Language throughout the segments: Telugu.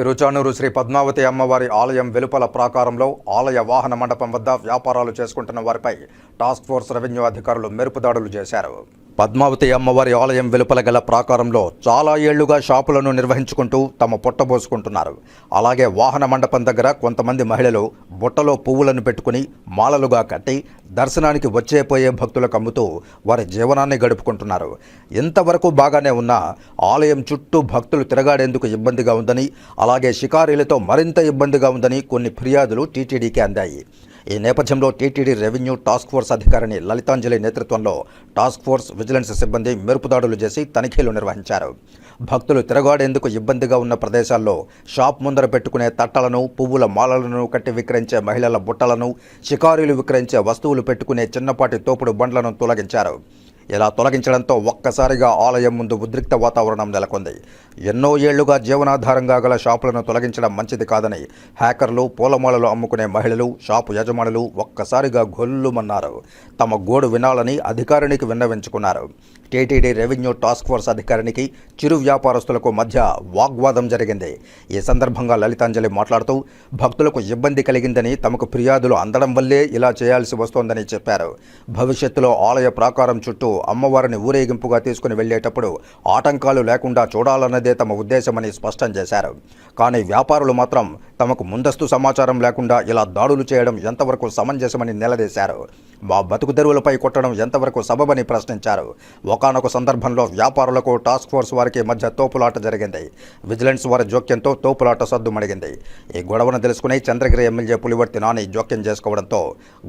తిరుచానూరు శ్రీ పద్మావతి అమ్మవారి ఆలయం వెలుపల ప్రాకారంలో ఆలయ వాహన మండపం వద్ద వ్యాపారాలు చేసుకుంటున్న వారిపై టాస్క్ ఫోర్స్ రెవెన్యూ అధికారులు మెరుపు దాడులు చేశారు. పద్మావతి అమ్మవారి ఆలయం వెలుపల గల ప్రాకారంలో చాలా ఏళ్ళుగా షాపులను నిర్వహించుకుంటూ తమ పొట్టబోసుకుంటున్నారు అలాగే వాహన మండపం దగ్గర కొంతమంది మహిళలు బుట్టలో పువ్వులను పెట్టుకుని మాలలుగా కట్టి దర్శనానికి వచ్చే పోయే భక్తులకు అమ్ముతూ వారి జీవనాన్ని గడుపుకుంటున్నారు. ఇంతవరకు బాగానే ఉన్నా ఆలయం చుట్టూ భక్తులు తిరగాడేందుకు ఇబ్బందిగా ఉందని అలాగే షికారీలతో మరింత ఇబ్బందిగా ఉందని కొన్ని ఫిర్యాదులు టీటీడీకి అందాయి. ఈ నేపథ్యంలో టీటీడీ రెవెన్యూ టాస్క్ ఫోర్స్ అధికారిని లలితాంజలి నేతృత్వంలో టాస్క్ ఫోర్స్ విజిలెన్స్ సిబ్బంది మెరుపుదాడులు చేసి తనిఖీలు నిర్వహించారు. భక్తులు తిరగాడేందుకు ఇబ్బందిగా ఉన్న ప్రదేశాల్లో షాప్ ముందర పెట్టుకునే తట్టలను పువ్వుల మాలలను కట్టి విక్రయించే మహిళల బుట్టలను షికారీలు విక్రయించే వస్తువులు పెట్టుకునే చిన్నపాటి తోపుడు బండ్లను తొలగించారు. ఇలా తొలగించడంతో ఒక్కసారిగా ఆలయం ముందు ఉద్రిక్త వాతావరణం నెలకొంది. ఎన్నో ఏళ్ళుగా జీవనాధారంగా గల షాపులను తొలగించడం మంచిది కాదని హ్యాకర్లు పూలమాలలు అమ్ముకునే మహిళలు షాపు యజమానులు ఒక్కసారిగా గొల్లుమన్నారు. తమ గోడు వినాలని అధికారినికి విన్నవించుకున్నారు. టీటీడీ రెవెన్యూ టాస్క్ ఫోర్స్ అధికారినికి చిరు వ్యాపారస్తులకు మధ్య వాగ్వాదం జరిగింది. ఈ సందర్భంగా లలితాంజలి మాట్లాడుతూ భక్తులకు ఇబ్బంది కలిగిందని తమకు ఫిర్యాదులు అందడం వల్లే ఇలా చేయాల్సి వస్తోందని చెప్పారు. భవిష్యత్తులో ఆలయ ప్రాకారం చుట్టూ అమ్మవారిని ఊరేగింపుగా తీసుకుని వెళ్ళేటప్పుడు ఆటంకాలు లేకుండా చూడాలన్నదే తమ ఉద్దేశమని స్పష్టం చేశారు. కానీ వ్యాపారులు మాత్రం తమకు ముందస్తు సమాచారం లేకుండా ఇలా దాడులు చేయడం ఎంతవరకు సమంజసమని నిలదీశారు. మా బతుకు కొట్టడం ఎంతవరకు సబబని ప్రశ్నించారు. ఒకనొక సందర్భంలో వ్యాపారులకు టాస్క్ ఫోర్స్ వారికి మధ్య తోపులాట జరిగింది. విజిలెన్స్ వారి జోక్యంతో తోపులాట సద్దుమణిగింది ఈ గొడవను తెలుసుకుని చంద్రగిరి ఎమ్మెల్యే పులివర్తి నాని జోక్యం చేసుకోవడంతో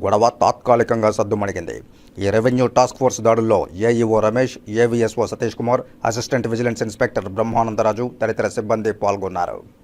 గొడవ తాత్కాలికంగా సద్దుమణిగింది ఈ రెవెన్యూ టాస్క్ ఫోర్స్ దాడుల్లో AEO Ramesh AVSO Satish Kumar assistant vigilance inspector Brahmanandaraju తదితర సిబ్బంది పాల్గొన్నారు.